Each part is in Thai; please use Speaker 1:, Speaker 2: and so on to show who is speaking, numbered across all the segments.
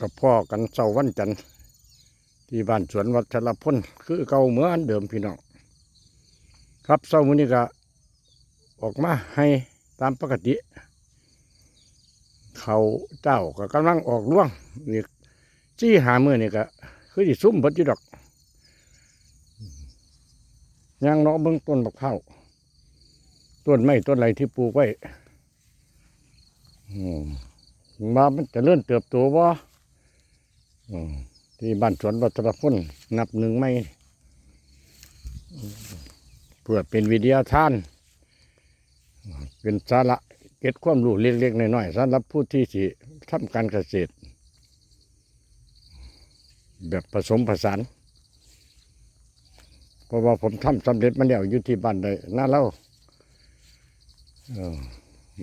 Speaker 1: กับพ่อกันเสาวันจันทร์ที่บ้านสวนวัชรพลคือเก่าเหมือนเดิมพี่น้องครับเสาร์มื้อนี้ก็ออกมาให้ตามปกติ เขาเจ้าก็กำลังออกร่วงนี่จี้หามือนี่ก็คือสิซุ่มเบดอยู่ดอกยังเนาะเบิ่งต้นบักข้าต้นไม้ต้นอะไรที่ปลูกไว้มามันจะเลื่อนเติบโตบ่อืม ที่บ้านสวนวัชรพลนับหนึ่งไม่เพื่อเป็นวิทยาทาน เป็นสาระเก็ดความรู้เล็กๆน้อยๆสำหรับผู้ที่สิทำการเกษตร แบบผสมผสานเพราะว่าผมทำสำเร็จมันแล้วอยู่ที่บ้านเลยน่าเล่า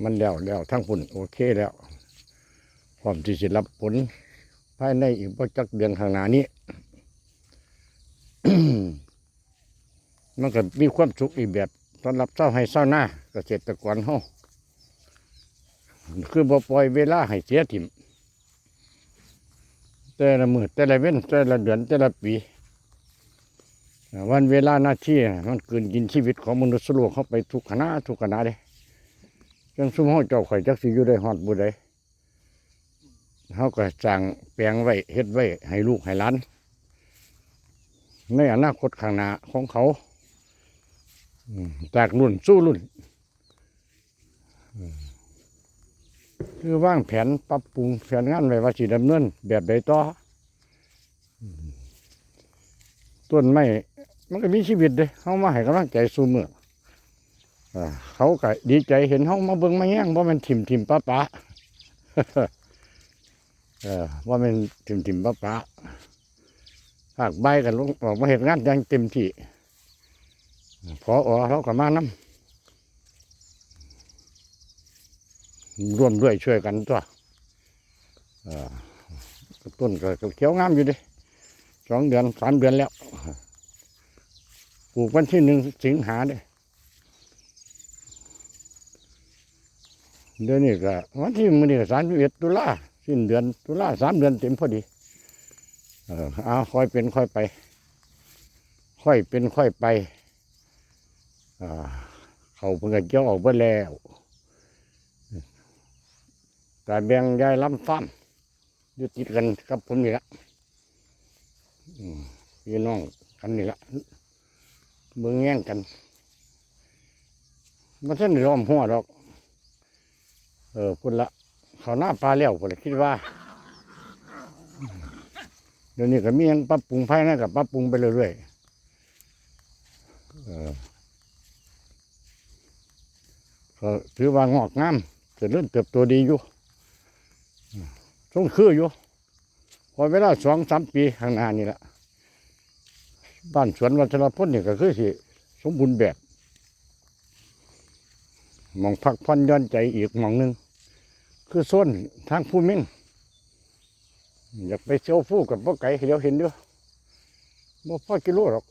Speaker 1: มันแล้วแล้วทั้งปุ่นโอเคแล้วพร้อมที่จะรับผล ภายในอีกพจักเดือนข้างหน้านี้ มันก็มีความสุขอีกแบบสำหรับเจ้าให้เจ้าหน้าเกษตรกรเฮาคือบ่ปล่อยเวลาให้เสียถิ่มแต่ละมือแต่ละเว้นแต่ละเดือนแต่ละปีวันเวลาหน้าที่มันเกินกินชีวิตของมนุษย์โลกเข้าไปทุกขณะทุกขณะเลยจังซุ่มเฮาเจ้าข่อยจักสิอยู่ได้ฮอดบ่ได้ เฮาก็สร้างแปลงไว้เฮ็ดไว้ให้ลูกให้หลานในอนาคตข้างหน้าของเขาจากรุ่นสู่รุ่นคือว่างแผนปรับปรุงแผนงานไว้ว่าสิดำเนินแบบใดต่อต้นไม้มันก็มีชีวิตเด้เขามาให้กำลังใจสู้มืออ่าเขาก็ดีใจเห็นเขามาเบิ่งมาแย่งว่าะมันถิ่มถิ่มป้าป้า เออว่ามันถิ่มถิ่มป้าป้าหากใบกันลงออกมาเห็นงานย่างเต็มที่พออเขาก็มานํร่วมด้วยช่วยกันตัวต้นก็ก็เขียวงามอยู่ดิสองเดือนสามเดือนแล้วปลูกวันที่หนึ่งสิงหาเด้เดือนนี้ก็วันที่มือนี่สามสิบเอ็ดตุลา สิ้นเดือนตุลาสามเดือนเต็มพอดี เออเอาค่อยเป็นค่อยไป ค่อยเป็นค่อยไปเขาเพิ่งจะเกี่ยวออกไปแล้วแต่แบ่งยายลำฟ้ามอยู่ติดกันกับผมนี่ละอืมพี่น้องกันนี่ละเบิ่งแย่งกันมันท่านได้ล้อมหัวดอก เออพุ่นละ เขาหน้าปลาแล้วพุ่นละคิดว่า เดี๋ยวนี้ก็มียังปรับปรุงภายในกับปรับปรุงไปเรื่อยๆก็ถือว่างอกงามจะเริ่มเติบโตดีอยู่ต้องคืออยู่ พอเวลาสองสามปีข้างหน้านี่แหละบ้านสวนวัชรพลนี่ก็คือสิสมบูรณ์แบบมองพักผ่อนย้อนใจอีกมองหนึ่ง คือโซนทางภูมิงอยากไปเชียวฟูกับพ่อไก่เดี๋ยวเห็นอยู่บ่พ่อกิโลหรอก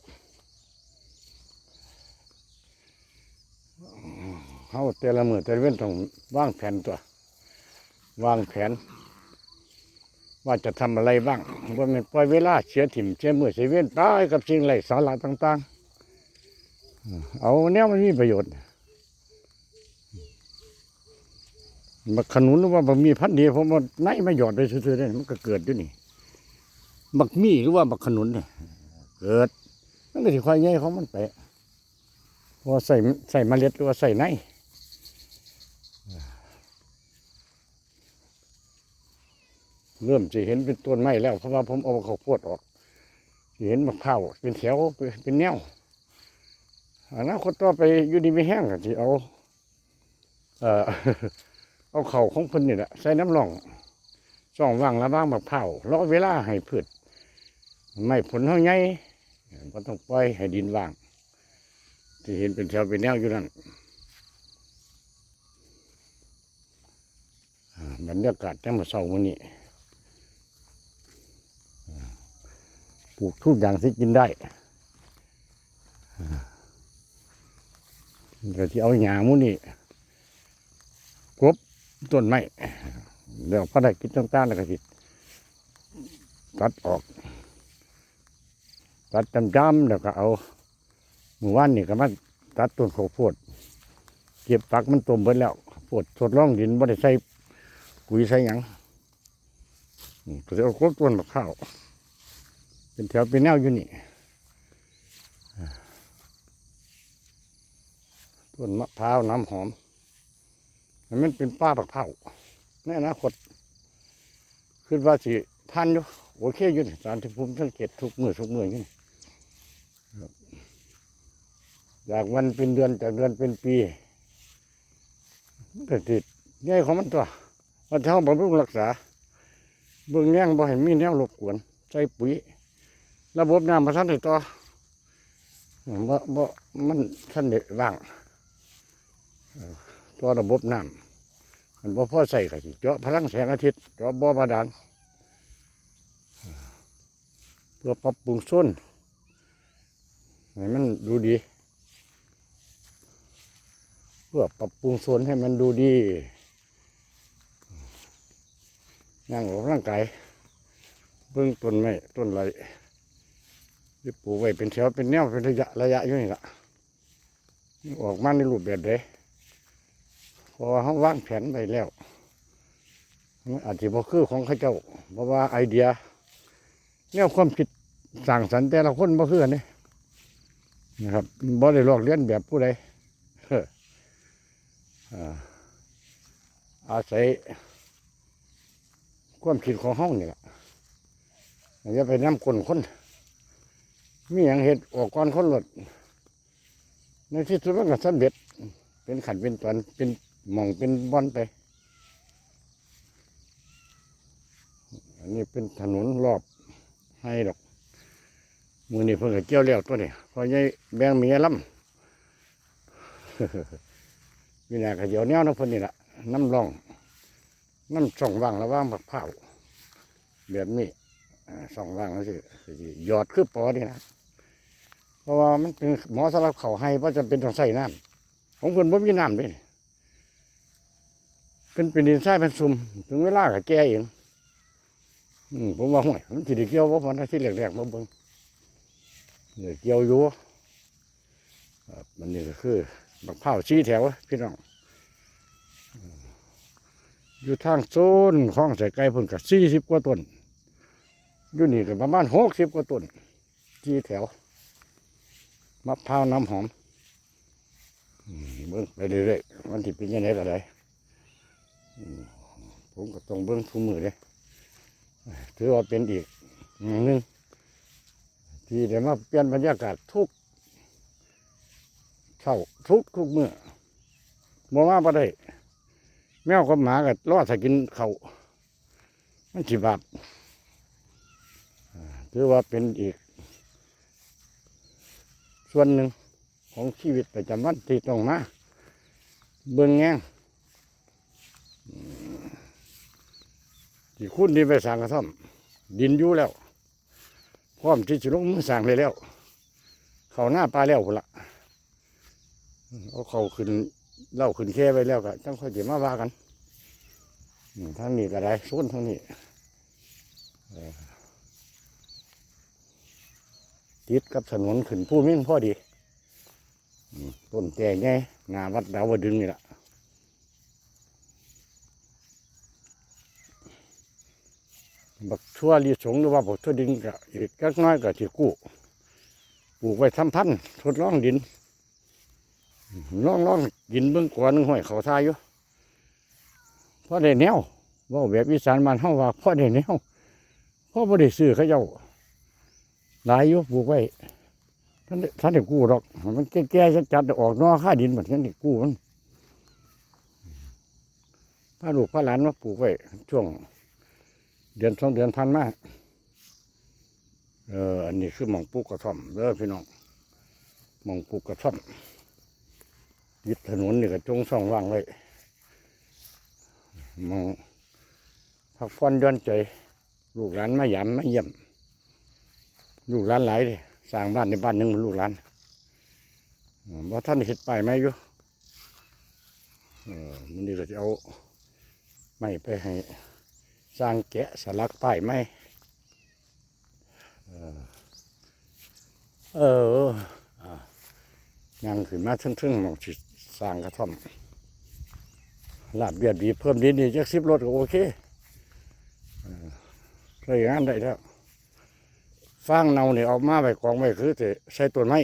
Speaker 1: เฮาแต่ละมือแต่ละเว้นต้องวางแผนตัว วางแผน ว่าจะทำอะไรบ้างว่ามันปล่อยเวลาเสียถิ่มเสียมือเสียเว้นตายกับสิ่งไรสาระต่าง ๆ เอาแนวมันมีประโยชน์ บักขนุนหรือว่าบักมีพันธุ์เดียวผมว่าไนมาหยอดไปซื่อๆเนี่ยมันก็เกิดด้วยนี่บักมีหรือว่าบักขนุนเนี่ยเกิด มันก็สิค่อยใหญ่ของมันไปว่าใส่ใส่เมล็ดหรือว่าใส่ในเริ่มจะเห็นเป็นต้นไม้แล้วเพราะว่าผมเอาข้าวโพดออกเห็นมะพร้าวเป็นแถวเป็นแนวอนาคตต่อไปอยู่ดีไม่แห้งก็ที่เอา เอ่อ เอาเข่าของเพิ่นนี่แหละใส่น้ำร่องช่องว่างระบางมะพร้าวรอเวลาให้พืชไม่ผลเท่าไงก็ต้องปล่อยให้ดินว่าง ที่เห็นเป็นแถวเป็นแนวอยู่นั่นบรรยากาศจังมาเศร้ามื้อนี้ปลูกทุกอย่างที่กินได้เดี๋ยวที่เอาหญ้ามูนี่ ต้นไม้เดี๋ยวพอได้กินต่างๆแล้วก็สิตัดออก ตัดจำๆแล้วก็เอาหมู่บ้านนี่ก็มาตัดต้นข้าวโพดเก็บฝักมันต้มเบิดแล้วข้าวดทดลองดินบ่ได้ใส่ปุ๋ยใส่หยังก็จะเอาครต้นมะพร้าวเป็นแถวเป็นแนวอยู่นี่ต้นมะพร้าวน้ำหอม มันเป็นป้าบักเผาวในอนาคตคิดว่าสิพันอยู่โอเคอยู่สามที่ผมสังเกตทุกมือทุกมืออยู่นี่ครับจากวันเป็นเดือนจากเดือนเป็นปีมันก็ติดง่ายของมันตัววันเท่าบำรุงรักษา เบื้องแง่งบ่ให้มีแนวรบกวนใส่ปุ๋ยระบบน้ำมาทันได้ต่อบ่บ่มันทันได้ว่าง ต่อระบบน้ำมันบ่พอใส่ก็สิเจาะพลังแสงอาทิตย์เจาะบ่อบาดาลเพื่อปรับปรุงส้นให้มันดูดี เพื่อปรับปรุงโซนให้มันดูดีนั่งออกร่างกายเบื้องต้นไม้ต้นไรที่ปลูกไว้เป็นแถวเป็นแนวเป็นระยะระยะอยู่นี่ละออกมาในรูปแบบใด เพอเขาวางแผนไปแล้วมันอาจจะบ่คือของข้าเจ้า เพราะว่าไอเดียแนวความคิดสร้างสรรค์แต่ละคนบ่คือกันนี่นะครับบ่ได้ลอกเลียนแบบผู้ใดอ่าอาศัยความคิดของห้องนี่แหละอย่าไปน้ำกลนคน มีอย่างเหตุออกก่อนคนหลดในที่สุดมันก็สำเร็จ เป็นขันเป็นตอนเป็น มองเป็นบอนไป อันนี้เป็นถนนรอบให้ดอกมือนี่เพิ่งจะเกี่ยวแล้วตัวนี้พอใหญ่แบงเมียล้ำอยู่ไหนก็เดียวแนวน้ำเพิ่นนี่ละน้ำรองน้ำส่องว่างระว่างบักเผาแบบนี้ส่องว่างก็สิสิหยอดคือปอนี่นะเพราะว่ามันเป็นหมอสำหรับเขาให้เพราะจำเป็นต้องใส่น้ำของเพิ่นบ่มีน้ำด้วย เป็นเป็นดินทรายเป็นซุ่มถึงเวลาก็แก่เองอืมผมว่าห่วยมันสิได้เกี่ยวบ่พอนะที่แรกๆมาเบิ่งเดี๋ยวเกี่ยวอยู่มันนี่ก็คือบักเผาวชี้แถวพี่น้องอยู่ทางโซนของใส่ไก่พิ่นกับสี่สิบกว่าต้นอยู่นี่ก็ประมาณหกสิบกว่าต้นชี้แถวมะพร้าวน้ำหอมมเบิ้งไปเรื่อยๆมันที่เป็นยังไงล่ะไร ผมก็ต้องเบิ้งทุกมือเลยถือว่าเป็นอีกอย่างหนึ่งที่ได้มาเปลี่ยนบรรยากาศทุกเช่าทุกทุกเมื่อบ่มาบ่ได้ แมวกับหมาก็รอถ้ากินเขาวมันสิบาปอ่าถือว่าเป็นอีก ส่วนหนึ่งของชีวิตประจำวันที่ต้องมาเบิ่งแงงอืม ที่คุณที่ไปสร้างกระท่อม ดินอยู่แล้วพร้อมที่จะลงมือสร้างเลยแล้ว เขาหน้าปลาแล้วพุ่นละเอาเขาขึ้นเล่าขึ้นแค่ไปแล้วก็จังค่อยเดี๋ยวมาว่ากันอืมทางนี้ก็ได้โซนทางนี้ติดกับถนนขึ้นผู้มิ่งพอดีต้นแต่ไงงาวัดดาวดึงนี่แหละ บักชั่วลีสงหรือว่าบักชั่วดินก็อีกจักน้อยก็ที่กู้ปลูกไว้ทำพันธุ์ทดลองดินลองลองกินเบื้องกว่าหนึงห้อยเขาทายอยู่พ่อได้แนวว่าแบบอีสานมันเฮาว่าพ่อได้แนวพ่อบ่ได้ซื้อเขาเจ้าหลายอยู่ปลูกไว้ท่านท่านได้กู้ดอก มันแก่ๆจะจัดออกนอค่าดินเหมดท่านได้กู้มันพาลูกพาหลานมาปลูกไว้ช่วง เดือนสองเดือนพันมาเอออันนี้คือหมองปลูกกระท่อมเด้อพี่น้องหมองปลูกกระท่อมยึดถนนนี่ก็จงส่องว่างไว้มองพักผ่อนย้อนใจ ลูกหลานมาหยามมาเยี่ยม ลูกหลานหลายเลยสร้างบ้านในบ้านหนึ่งลูกหลานว่าท่านเห็ดป้ายไหมอยู่เออมันนี่ก็จะเอาไม้ไปให้ สร้างแกะสลักป้ายไม้เออยังขึ้นมาทึ่งๆมองสิสร้างกระท่อมลาดเบียดบีเพิ่มดินนี่จักสิบรถก็โอเคเออใช้งานได้แล้วฟางเนาเนี่ยเอามาไปกองไว้คือจะใช้ต้นไม้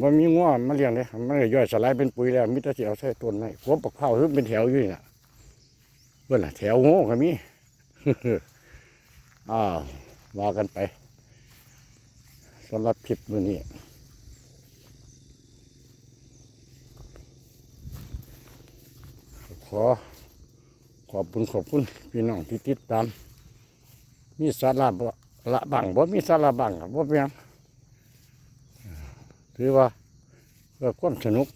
Speaker 1: มันมีง้อมาเลี้ยงเลยมันก็ย่อยสลายเป็นปุ๋ยแล้วมิตรที่เอาใช้ต้นไม้หัวปักเผาคือเป็นแถวอยู่นี่นะ พื่อนล่ะแถวโง่ก็มีอ้าวว่ากันไปสำหรับคลิปมือนี้ขอขอบคุณขอบคุณพี่น้องที่ติดตาม มีสาระบ่ละบังบ่มีสาระบังบ่เป็นหยังถือว่าเพื่อความสนุก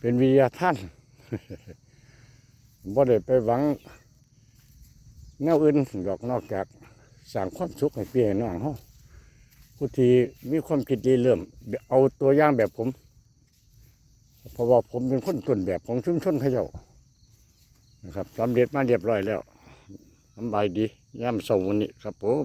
Speaker 1: เป็นวิทยาท่าน บ่ได้ไปหวังแนวอื่นดอกนอกจากสร้างความสุขให้พี่ให้น้องเฮาผู้ที่มีความคิดดีเริ่ม เอาตัวอย่างแบบผมเพราะว่าผมเป็นคนต้นแบบของชุมชนเขาเจ้านะครับสำเร็จมาเรียบร้อยแล้วสบายดีย่ำส่งวันนี้ครับผม